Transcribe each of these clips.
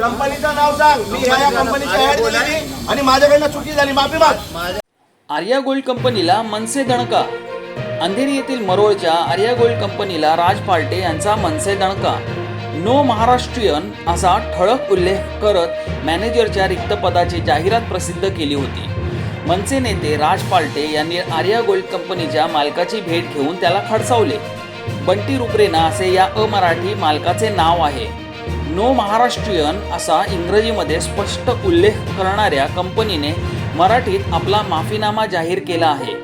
कंपनीचं नाव सांग. मी ह्या या कंपनीची ऍड दिलेली आणि माझ्याकडनं चुकी झाली. माफी माग. माझ्या आर्या गोल्ड कंपनीला मनसे दणका. अंधेरी येथील मरोळच्या आर्या गोल्ड कंपनीला राज पाल्टे यांचा मनसे दणका. नो महाराष्ट्रीयन असा ठळक उल्लेख करत मॅनेजरच्या रिक्त पदाची जाहिरात प्रसिद्ध केली होती. मनसे नेते राज पाल्टे यांनी आर्या गोल्ड कंपनीच्या मालकाची भेट घेऊन त्याला खडसावले. बंटी रुपरेना असे या अमराठी मालकाचे नाव आहे. नो महाराष्ट्रीयन असा इंग्रजीमध्ये स्पष्ट उल्लेख करणाऱ्या कंपनीने मराठीत आपला माफीनामा जाहीर केला आहे.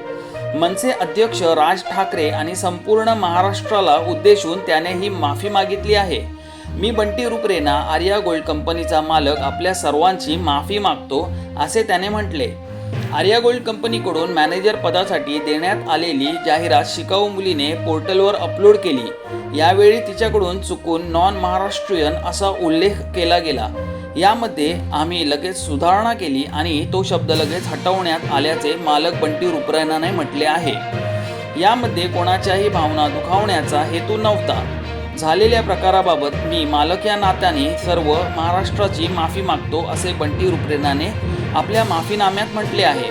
मनसे अध्यक्ष राज ठाकरे आणि संपूर्ण महाराष्ट्राला उद्देशून त्याने ही माफी मागितली आहे. मी बंटी रुपरेना आर्या गोल्ड कंपनीचा मालक आपल्या सर्वांची माफी मागतो असे त्याने म्हटले. आर्या गोल्ड कंपनीकडून मॅनेजर पदासाठी देण्यात आलेली जाहिरात शिकाऊ मुलीने पोर्टलवर अपलोड केली. यावेळी तिच्याकडून चुकून नॉन महाराष्ट्रीयन असा उल्लेख केला गेला. यामध्ये आम्ही लगेच सुधारणा केली आणि तो शब्द लगेच हटवण्यात आल्याचे मालक बंटी रुपरायनाने म्हटले आहे. यामध्ये कोणाच्याही भावना दुखावण्याचा हेतू नव्हता. झालेल्या प्रकाराबाबत मी मालक या नात्याने सर्व महाराष्ट्राची माफी मागतो असे बंटी रुपरेनाने आपल्या माफीनाम्यात म्हटले आहे.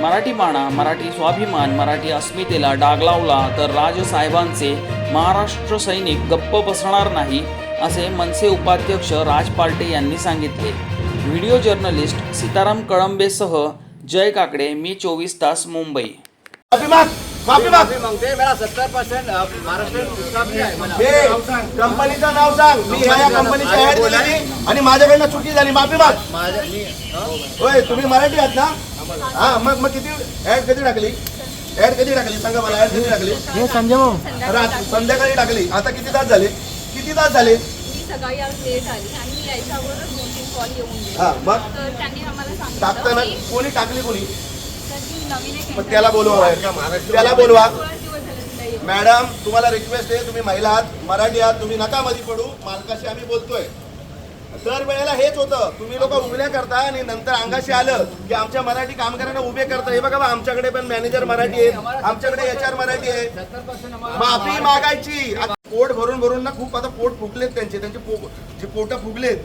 मराठी बाणा मराठी स्वाभिमान मराठी अस्मितेला डाग लावला तर राजसाहेबांचे महाराष्ट्र सैनिक गप्प बसणार नाही असे मनसे उपाध्यक्ष राज पार्टे यांनी सांगितले. व्हिडिओ जर्नलिस्ट सीताराम कळंबेसह जय काकडे मी चोवीस तास मुंबई. माफी माग. माफी मागते मेरा सत्तर परसेंट महाराष्ट्र मला. कंपनीचं नाव सांग. मी ह्या या कंपनीची ऍड दिलेली आणि माझ्याकडनं चुकी झाली. माफी माग. मी? होय तुम्ही मराठी आहात ना? हा मग मग किती ऍड कधी टाकली? ऍड कधी टाकली? सांगा मला ऍड कधी टाकली? हे संजय भाऊ. रात संध्याकाळी टाकली. आता किती तास झाले? किती तास झाले? मी सकाळी आज लेट आली आणि मी यायच्या अगोदरच दोन तीन कॉल येऊन गेले. हा मग? तर त्यांनी आम्हाला टाकताना कोणी टाकली कोणी? त्याला बोलवा. त्याला बोलवा. मॅडम तुम्हाला रिक्वेस्ट आहे तुम्ही महिला आहात मराठी आहात तुम्ही नका मध्ये पडू. मालकाशी आम्ही बोलतोय. दर वेळेला हेच होतं. तुम्ही लोक उभल्या करता आणि नंतर अंगाशी आलं की आमच्या मराठी कामगारांना उभे करता. हे बघा आमच्याकडे पण मॅनेजर मराठी आहे आमच्याकडे एच आर मराठी आहे. माफी मागायची. पोट भरून भरून ना खूप आता पोट फुगलेत त्यांचे. त्यांचे पो जे पोट फुगलेत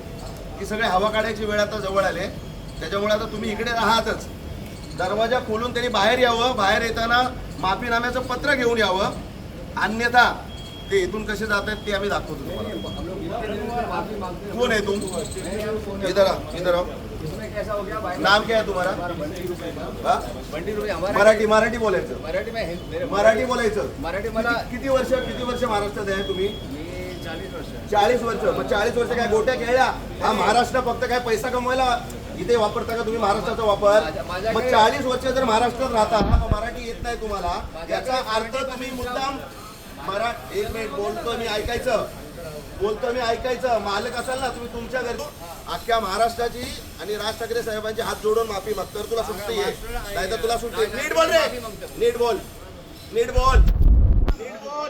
की सगळे हवा काढायची वेळ आता जवळ आले त्याच्यामुळे आता तुम्ही इकडे राहातच. दरवाजा खोलून त्यांनी बाहेर यावं. बाहेर येताना माफीनाम्याचं पत्र घेऊन यावं. अन्यथा ते इथून कसे जात आहेत ते आम्ही दाखवतो तुम्हाला. कोण आहे तुम? इधर इधर हो नाम क्या है तुम्हारा? मराठी मराठी बोलायचं. मराठी बोलायचं. मराठी मला किती- वर्ष किती वर्ष महाराष्ट्रात आहे तुम्ही? चाळीस वर्ष. मग चाळीस वर्ष काय गोट्या खेळल्या? हा महाराष्ट्र फक्त काय पैसा कमवायला इथे वापरता का तुम्ही महाराष्ट्राचा वापर? मग चाळीस वर्ष जर महाराष्ट्रात राहता मराठी येत नाही तुम्हाला. याचा अर्थ तुम्ही मुद्दाम मरा एक मिनिट बोलतो मी ऐकायचं? बोलतो मी ऐकायचं? मालक असाल ना तुम्ही तुमच्या घरी. अख्ख्या महाराष्ट्राची आणि राज ठाकरे साहेबांचे हात जोडून माफी माग तर तुला सुट्टी आहे. नाही तर तुला सुट्टी. नीट बोल रे. नीट बोल. नीट बोल नीट बोल